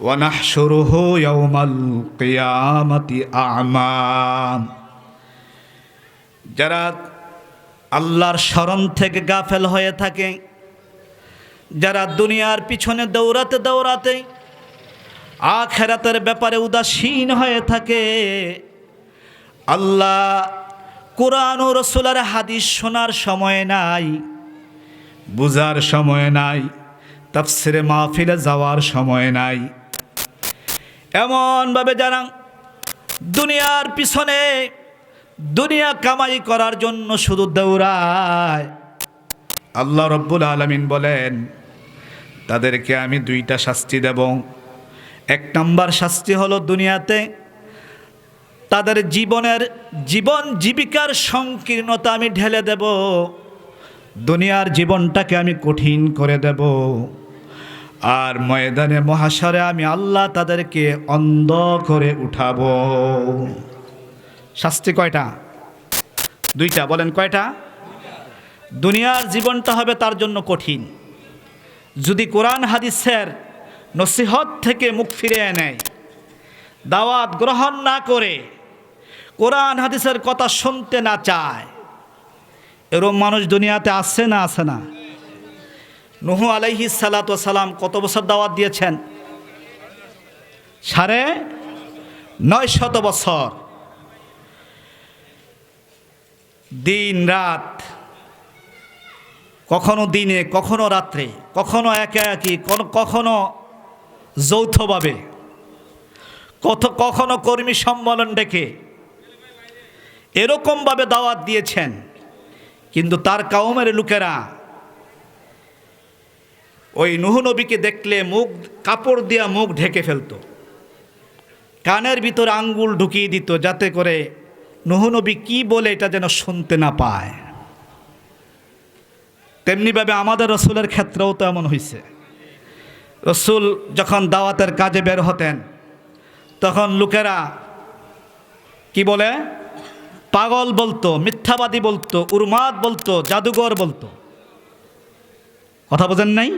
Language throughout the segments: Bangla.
ونحشره يوم القيامة أعمى যারা আল্লাহর স্মরণ থেকে গাফেল হয়ে থাকে যারা দুনিয়ার পিছনে দৌড়াতে দৌড়াতে আখেরাতের ব্যাপারে উদাসীন হয়ে থাকে আল্লাহ কোরআন ও রসুলার হাদিস শোনার সময় নাই বুজার সময় নাই তাফসিরে মাহফিলে যাওয়ার সময় নাই এমনভাবে যারা দুনিয়ার পিছনে দুনিয়া কামাই করার জন্য শুধু দৌড়ায়। আল্লাহ রব্বুল আলমিন বলেন, তাদেরকে আমি দুইটা শাস্তি দেব। এক নম্বর শাস্তি হলো দুনিয়াতে তাদের জীবনের জীবন জীবিকার সংকীর্ণতা আমি ঢেলে দেব। দুনিয়ার জীবনটাকে আমি কঠিন করে দেব। আর ময়দানে মহাশরে আমি আল্লাহ তাদেরকে অন্ধ করে উঠাবো। শাস্তি কয়টা? দুইটা, বলেন কয়টা? দুনিয়ার জীবনটা হবে তার জন্য কঠিন। যদি কোরআন হাদিসের নসিহত থেকে মুখ ফিরে নেয়, দাওয়াত গ্রহণ না করে, কোরআন হাদিসের কথা শুনতে না চায়, এরম মানুষ দুনিয়াতে আসছে না আসে না? নুহু আলাইহি সালাম কত বছর দাওয়াত দিয়েছেন? সাড়ে নয় শত বছর। দিন রাত, কখনো দিনে, কখনো রাত্রে, কখনো একে একই কখনো যৌথভাবে, কত, কখনো কর্মী সম্মেলন ডেকে এরকমভাবে দাওয়াত দিয়েছেন। কিন্তু তার কাউমের লোকেরা ওই নুহ নবীকে দেখলে মুখ, কাপড় দিয়া মুখ ঢেকে ফেলতো। কানের ভিতরে আঙ্গুল ঢুকিয়ে দিত যাতে করে নুহ নবী কি বলে এটা যেন শুনতে না পায়। তেমনিভাবে আমাদের রসুলের ক্ষেত্রেও তো এমন হয়েছে রসুল যখন দাওয়াতের কাজে বের হতেন, তখন লোকেরা কি বলে? পাগল বলতো, মিথ্যাবাদী বলতো, উর্মাদ বলতো, জাদুঘর বলতো। কথা বোঝেন নাই?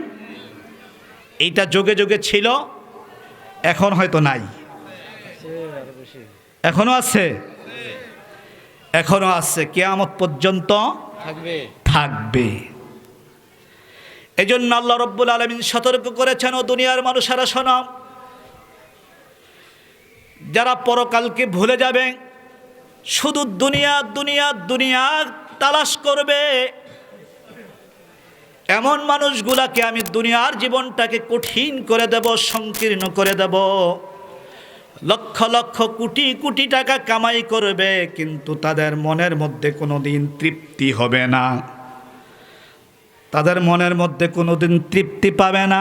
এইটা যোগে যোগে ছিল এখন হয়তো নাই। এখনও আছে? এখনও আছে কেয়ামত পর্যন্ত থাকবে। থাকবে। এই জন্য আল্লাহ রব্বুল আলমিন সতর্ক করেছেন ও দুনিয়ার মানুষেরা শোনাও যারা পরকালকে ভুলে যাবে শুধু দুনিয়া দুনিয়া দুনিয়া তালাশ করবে এমন মানুষগুলাকে আমি দুনিয়ার জীবনটাকে কঠিন করে দেব, সংকীর্ণ করে দেব। লক্ষ লক্ষ কোটি কোটি টাকা কামাই করবে, কিন্তু তাদের মনের মধ্যে কোনো দিন তৃপ্তি হবে না। তাদের মনের মধ্যে কোনো দিন তৃপ্তি পাবে না।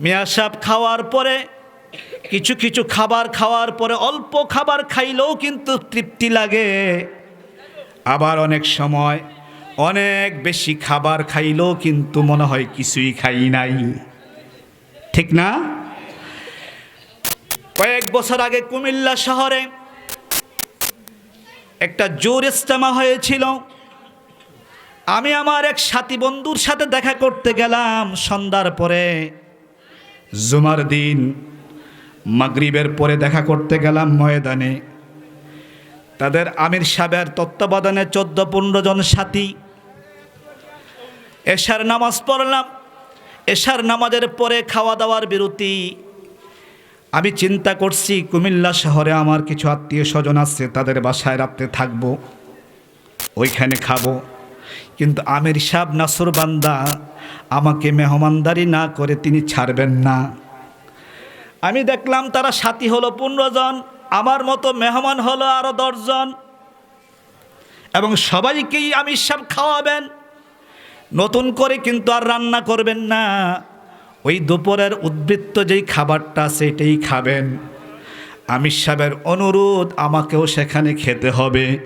মিয়া সাপ খাওয়ার পরে, কিছু কিছু খাবার খাওয়ার পরে অল্প খাবার খাইলেও কিন্তু তৃপ্তি লাগে। আবার অনেক সময় অনেক বেশি খাবার খাইলেও কিন্তু মনে হয় কিছুই খাই নাই। ঠিক না? কয়েক বছর আগে কুমিল্লা শহরে একটা জোর ইস্তেমা হয়েছিল। আমি আমার এক সাথী বন্ধুর সাথে দেখা করতে গেলাম। সন্ধ্যার পরে জুমার দিন, মাগরিবের পরে দেখা করতে গেলাম ময়দানে। তাদের আমির সাহেবের তত্ত্বাবধানে চোদ্দ পনেরো জন সাথী এশার নামাজ পড়লাম, এশার নামাজের পরে খাওয়া দাওয়ার বিরতি। আমি চিন্তা করছি, কুমিল্লা শহরে আমার কিছু আত্মীয় স্বজন আছে, তাদের বাসায় রাত্রে থাকব, ওইখানে খাব। কিন্তু আমির সাহ নাসুর বান্দা, আমাকে মেহমানদারি না করে তিনি ছাড়বেন না। আমি দেখলাম তারা সাথী হলো পনেরো জন, আমার মতো মেহমান হলো আরও দশজন এবং সবাইকেই আমির সাহ খাওয়াবেন। নতুন করে কিন্তু আর রান্না করবেন না। ওই দুপুরের উদ্বৃত্ত যেই খাবারটা সেটাই খাবেন। আমির সাহেবের অনুরোধ আমাকেও সেখানে খেতে হবে।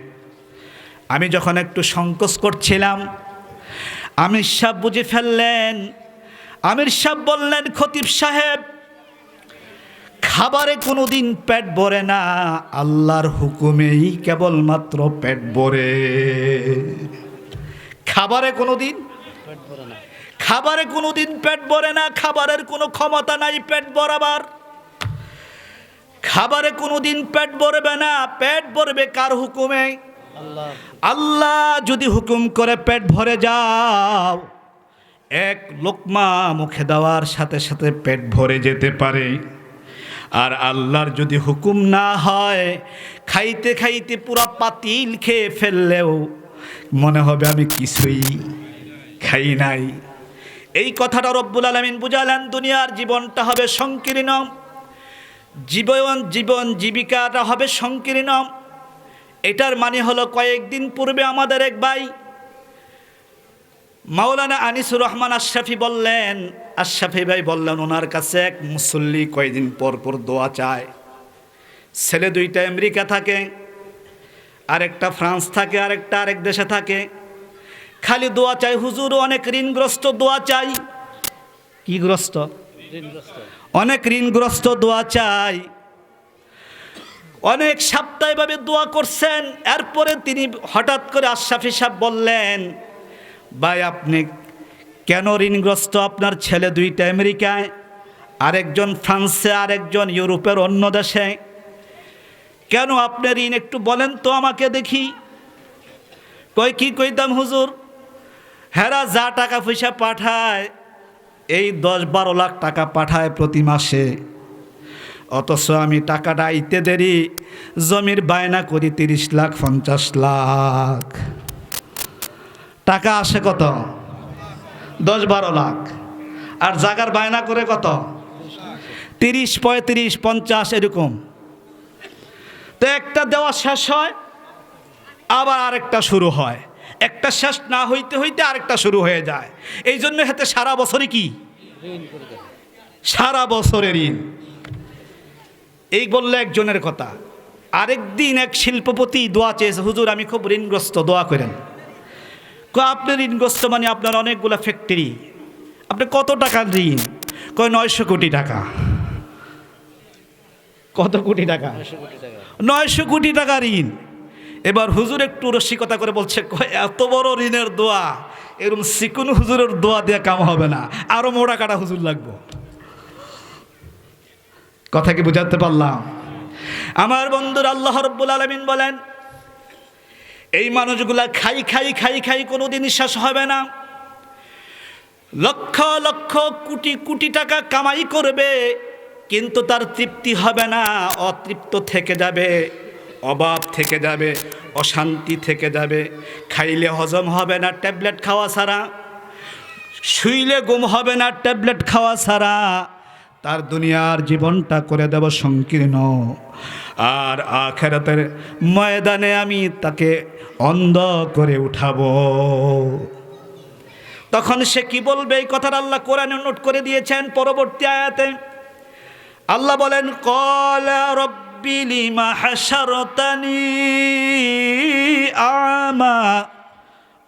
আমি যখন একটু সংকোচ করছিলাম, আমির সাহেব বুঝে ফেললেন। আমির সাহেব বললেন, খতিব সাহেব, খাবারে কোনো দিন পেট ভরে না। আল্লাহর হুকুমেই কেবলমাত্র পেট ভরে। খাবারে কোনো দিন খাবারে কোনো দিন পেট ভরে না খাবারের কোনো ক্ষমতা নাই পেট ভরাবার। খাবারে কোনো দিন পেট ভরবে না পেট ভরবে কার হুকুমে? আল্লাহ যদি হুকুম করে পেট ভরে যাও এক লোকমা মুখে দেওয়ার সাথে সাথে পেট ভরে যেতে পারে। আর আল্লাহর যদি হুকুম না হয় খাইতে খাইতে পুরা পাতিল খেয়ে ফেললেও মনে হবে আমি কিছুই খাই নাই। এই কথাটা রব্বুল আলমিন বুঝালেন, দুনিয়ার জীবনটা হবে সংকীর্ণ। জীবন জীবন জীবিকাটা হবে সংকীর্ণ। এটার মানে হলো কয়েকদিন পূর্বে আমাদের এক ভাই মাওলানা আনিসুর রহমান আশরাফি বললেন, আশরাফি ভাই বললেন, ওনার কাছে এক মুসল্লি কয়েকদিন পর পর দোয়া চায়। ছেলে দুইটা আমেরিকা থাকে, আরেকটা ফ্রান্স থাকে, আরেকটা আরেক দেশে থাকে। খালি দোয়া চাই হুজুর অনেক ঋণগ্রস্ত দোয়া চাই। কি গ্রস্ত? অনেক ঋণগ্রস্ত দোয়া চাই। অনেক সাপ্তাহিকভাবে দোয়া করছেন, এরপরে তিনি হঠাৎ করে আশরাফি সাহেব বললেন, ভাই, আপনি কেন ঋণগ্রস্ত? আপনার ছেলে দুইটা আমেরিকায়, আরেকজন ফ্রান্সে, আরেকজন ইউরোপের অন্য দেশে। কেন আপনি ঋণ একটু বলেন তো আমাকে দেখি। কই, কি কইতাম হুজুর? হেরা যা টাকা পয়সা পাঠায়, এই দশ বারো লাখ টাকা পাঠায় প্রতি মাসে। অথচ আমি টাকাটা আইতে দেরি, জমির বায়না করি তিরিশ লাখ, পঞ্চাশ লাখ। টাকা আসে কত? দশ বারো লাখ। আর জাগার বায়না করে কত? তিরিশ, পঁয়ত্রিশ, পঞ্চাশ, এরকম। তো একটা দেওয়া শেষ হয়, আবার আরেকটা শুরু হয়। একটা শেষ না হইতে হইতে আরেকটা শুরু হয়ে যায়। এই জন্য হাতে সারা বছরই কি? সারা বছরের ঋণ। এই বললে একজনের কথা। আরেকদিন এক শিল্পপতি দোয়া চেয়েছে হুজুর আমি খুব ঋণগ্রস্ত দোয়া করেন। কো আপনি ঋণগ্রস্ত মানে আপনার অনেকগুলো ফ্যাক্টরি। আপনি কত টাকার ঋণ? কয় নয়শো কোটি টাকা। কত কোটি টাকা? নয়শো কোটি টাকা। ঋণ। এবার হুজুর একটু রসিকতা করে বলছে এত বড় ঋণের দোয়া। এরকম সিকুন হুজুরের দোয়া দিয়ে কাম হবে না। আরও মোড়া কাটা হুজুর লাগবো। কথা কি বুঝাতে পারলাম? আমার বন্ধুর, আল্লাহ রব্বুল আলমিন বলেন, এই মানুষগুলা খাই খাই খাই খাই কোনো দিন শেষ হবে না। লক্ষ লক্ষ কোটি কোটি টাকা কামাই করবে, কিন্তু তার তৃপ্তি হবে না, অতৃপ্ত থেকে যাবে। অভাব থেকে যাবে, অশান্তি থেকে যাবে। খাইলে হজম হবে না ট্যাবলেট খাওয়া ছাড়া। শুইলে গুম হবে না ট্যাবলেট খাওয়া ছাড়া। তার দুনিয়ার জীবনটা করে দেব সংকীর্ণ। আর আখেরাতের ময়দানে আমি তাকে অন্ধ করে উঠাবো। তখন সে কি বলবে? এই কথাটা আল্লাহ কোরআনে নোট করে দিয়েছেন পরবর্তী আয়াতে। আল্লাহ বলেন, কল রব্বি লিমা হাসারতানি আমা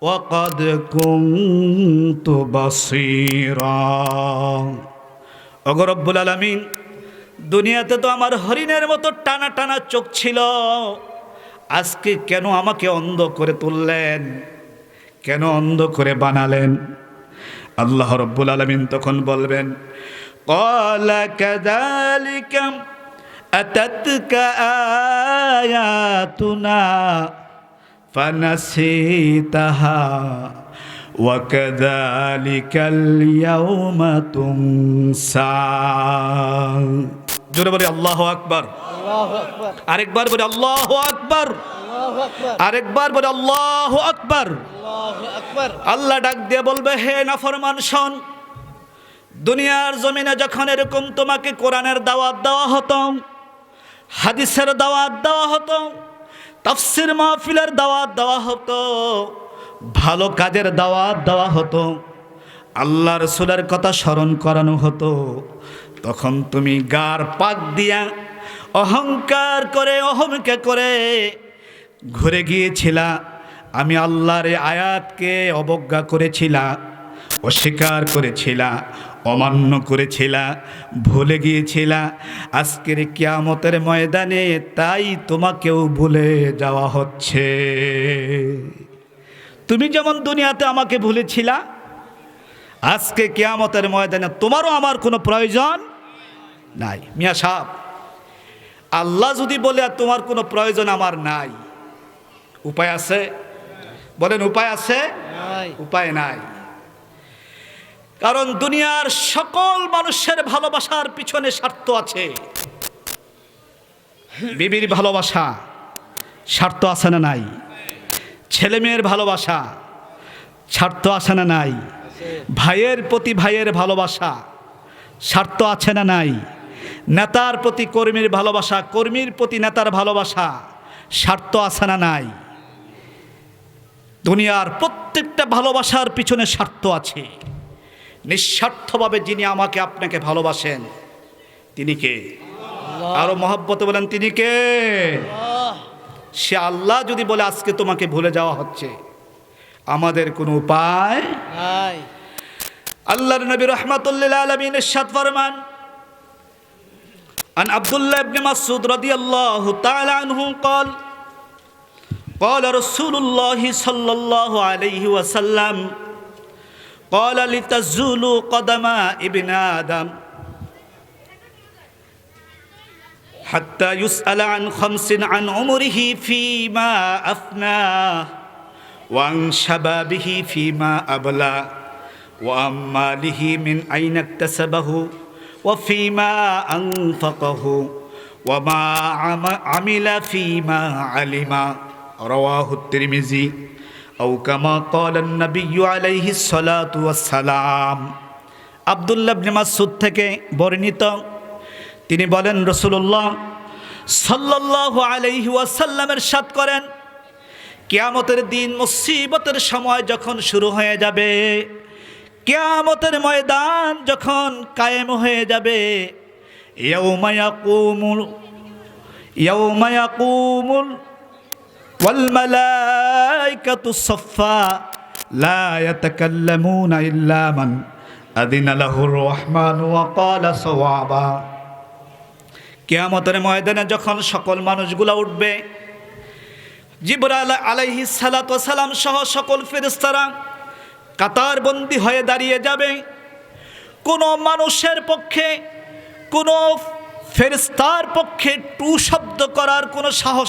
وقد كنت بصيرا অগরব্বুল আলমিন দুনিয়াতে তো আমার হরিণের মতো টানা টানা চোখ ছিল আজকে কেন আমাকে অন্ধ করে তুললেন কেন অন্ধ করে বানালেন আল্লাহ রব্বুল আলমিন তখন বলবেন قال كذلك أتتك آياتنا فنسيتها وكذلك اليوم تنسى জোরে বলি আল্লাহ আকবার আল্লাহ আকবার আরেকবার বলি আল্লাহ আকবার আল্লাহ আকবার আরেকবার বলি আল্লাহ আকবার আল্লাহ আকবার আল্লাহ ডাক দিয়ে বলবে হে নাফরমান শোন দুনিয়ার জমিনে যখন এরকম তোমাকে কোরআনের দাওয়াত দেওয়া হতো হাদিসের দাওয়াত দেওয়া হতো, তাফসির মাহফিলের দাওয়াত দেওয়া হতো, ভালো কাজের দাওয়াত দেওয়া হতো, আল্লাহ রসুলের কথা স্মরণ করানো হতো। তখন তুমি গার পাক দিয়া অহংকার করে অহমিকা করে ঘুরে গিয়েছিলা। আমি আল্লাহর আয়াতকে অবজ্ঞা করেছিলা, অস্বীকার করেছিলা অমান্য করেছিলা ভুলে গিয়েছিলা। আজকের কিয়ামতের ময়দানে তাই তোমাকেও ভুলে যাওয়া হচ্ছে। তুমি যেমন দুনিয়াতে আমাকে ভুলেছিলা আজকে কিয়ামতের ময়দানে তোমারও আমার কোনো প্রয়োজন নাই। মিয়া সাহ আল্লাহ যদি বলে আর তোমার কোনো প্রয়োজন আমার নাই উপায় আছে? বলেন উপায় আছে? উপায় নাই। কারণ দুনিয়ার সকল মানুষের ভালোবাসার পিছনে স্বার্থ আছে। বিবির ভালোবাসা স্বার্থ আছে না নাই? ছেলে মেয়ের ভালোবাসা স্বার্থ আছে না নাই? ভাইয়ের প্রতি ভাইয়ের ভালোবাসা স্বার্থ আছে না নাই? নেতার প্রতি কর্মীর ভালোবাসা, কর্মীর প্রতি নেতার ভালোবাসা স্বার্থ আছে না নাই? দুনিয়ার প্রত্যেকটা ভালোবাসার পিছনে স্বার্থ আছে। নিঃস্বার্থভাবে যিনি আমাকে আপনাকে ভালোবাসেন তিনি কে আরো মহব্বত বলেন তিনি কে আল্লাহ সে আল্লাহ যদি বলে আজকে তোমাকে ভুলে যাওয়া হচ্ছে আমাদের কোনো উপায় নাই আল্লাহর নবী রহমাতুল্লিল আলমিন ইরশাদ ফরমান عن عبد الله بن مسعود رضي الله تعالى عنه قال قال رسول الله صلى الله عليه وسلم قال لتزول قدم ابن آدم حتى يسأل عن خمس عن عمره فيما أفناه وعن شبابه فيما أبلى وعن ماله من أين اكتسبه وفيما أنفقه وما عم- عمل فيما علم رواه الترمذي أو كما قال النبي عليه الصلاة والسلام আবদুল্লাহ ইবনে মাসুদ থেকে বর্ণিত তিনি বলেন রসুল্লাহ সাল্লাল্লাহু আলাইহি ওয়াসাল্লামের সাথ করেন কিয়ামতের দিন মুসিবতের সময় যখন শুরু হয়ে যাবে কিয়ামতের ময়দান যখন কায়েম হয়ে যাবে ইয়াউমা ইয়াকুমুল ইয়াউমা ইয়াকুমুল والملائكة صفا لا يتكلمون إلا من أذن له الرحمن وقال صوابا কেয়ামতের ময়দানে যখন সকল মানুষগুলা উঠবে জিবরাল আলাইহি সালাম সহ সকল ফেরেস্তারা কাতারবন্দি হয়ে দাঁড়িয়ে যাবে কোনো মানুষের পক্ষে কোনো ফেরেস্তার পক্ষে টু শব্দ করার কোনো সাহস